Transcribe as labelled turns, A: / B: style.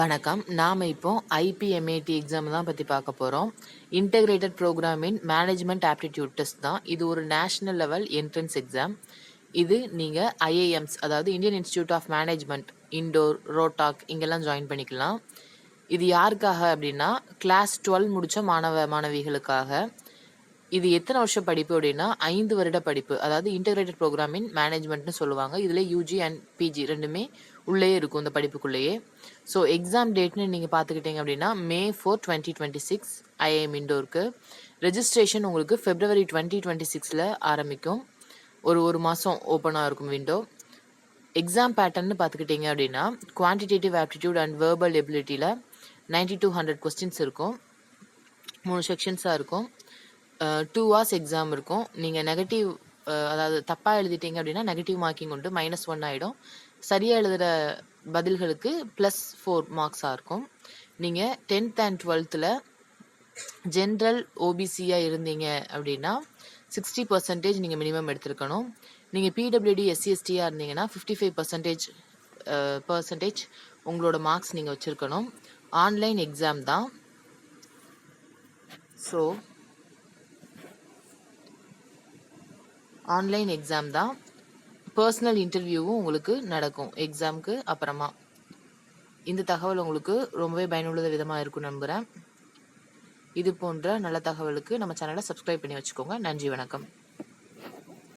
A: வணக்கம். நாம் இப்போ ஐபிஎம்ஏடி எக்ஸாம் தான் பற்றி பார்க்க போகிறோம் integrated programme in management aptitude test தான். இது ஒரு நேஷ்னல் லெவல் என்ட்ரன்ஸ் எக்ஸாம் இது நீங்கள் ஐஏஎம்ஸ் அதாவது Indian institute of management Indore Rohtak இங்கெல்லாம் ஜாயின் பண்ணிக்கலாம். இது யாருக்காக அப்படின்னா கிளாஸ் டுவெல் முடித்த மாணவ மாணவிகளுக்காக. இது எத்தனை வருஷம் படிப்பு அப்படின்னா ஐந்து வருட படிப்பு. அதாவது இன்டகிரேட்டட் ப்ரோக்ராம் இன் மேனேஜ்மெண்ட்னு சொல்லுவாங்க. இதில் யூஜி அண்ட் பிஜி ரெண்டுமே உள்ளேயே இருக்கும் இந்த படிப்புக்குள்ளேயே. ஸோ எக்ஸாம் டேட்னு நீங்கள் பார்த்துக்கிட்டீங்க அப்படின்னா May four twenty twenty six IIM இண்டோருக்கு registration உங்களுக்கு ஃபெப்ரவரி டுவெண்ட்டி டுவெண்ட்டி சிக்ஸில் ஆரம்பிக்கும். ஒரு ஒரு மாதம் ஓப்பனாக இருக்கும் விண்டோ எக்ஸாம் பேட்டர்ன்னு பார்த்துக்கிட்டிங்க அப்படின்னா குவான்டிடேட்டிவ் ஆப்டிடியூட் அண்ட் வேர்பல் எபிலிட்டியில் நைன்டி டூ ஹண்ட்ரட் கொஸ்டின்ஸ் இருக்கும். மூணு செக்ஷன்ஸாக இருக்கும். டூ ஹவர்ஸ் எக்ஸாம் இருக்கும். நீங்கள் நெகட்டிவ் அதாவது தப்பாக எழுதிட்டீங்க அப்படின்னா நெகட்டிவ் மார்க்கிங் உண்டு. மைனஸ் ஒன் ஆகிடும் சரியாக எழுதுகிற பதில்களுக்கு ப்ளஸ் ஃபோர் மார்க்ஸாக இருக்கும். நீங்கள் டென்த் அண்ட் டுவெல்த்தில் ஜென்ரல் ஓபிசியாக இருந்தீங்க அப்படின்னா சிக்ஸ்டி பர்சன்டேஜ் நீங்கள் மினிமம் எடுத்திருக்கணும். நீங்கள் பிடபிள்யூடி எஸ்சிஎஸ்டியாக இருந்தீங்கன்னா ஃபிஃப்டி ஃபைவ் பர்சன்டேஜ் பர்சன்டேஜ் உங்களோட மார்க்ஸ் நீங்கள் வச்சுருக்கணும். ஆன்லைன் எக்ஸாம் தான். ஸோ ஆன்லைன் எக்ஸாம் தான். பர்சனல் இன்டர்வியூவும் உங்களுக்கு நடக்கும். எக்ஸாமுக்கு அப்புறமா. இந்த தகவல் உங்களுக்கு ரொம்பவே பயனுள்ள விதமாக இருக்கும் நம்புகிறேன் இது போன்ற நல்ல தகவலுக்கு நம்ம சேனலை சப்ஸ்கிரைப் பண்ணி வச்சுக்கோங்க. நன்றி வணக்கம்.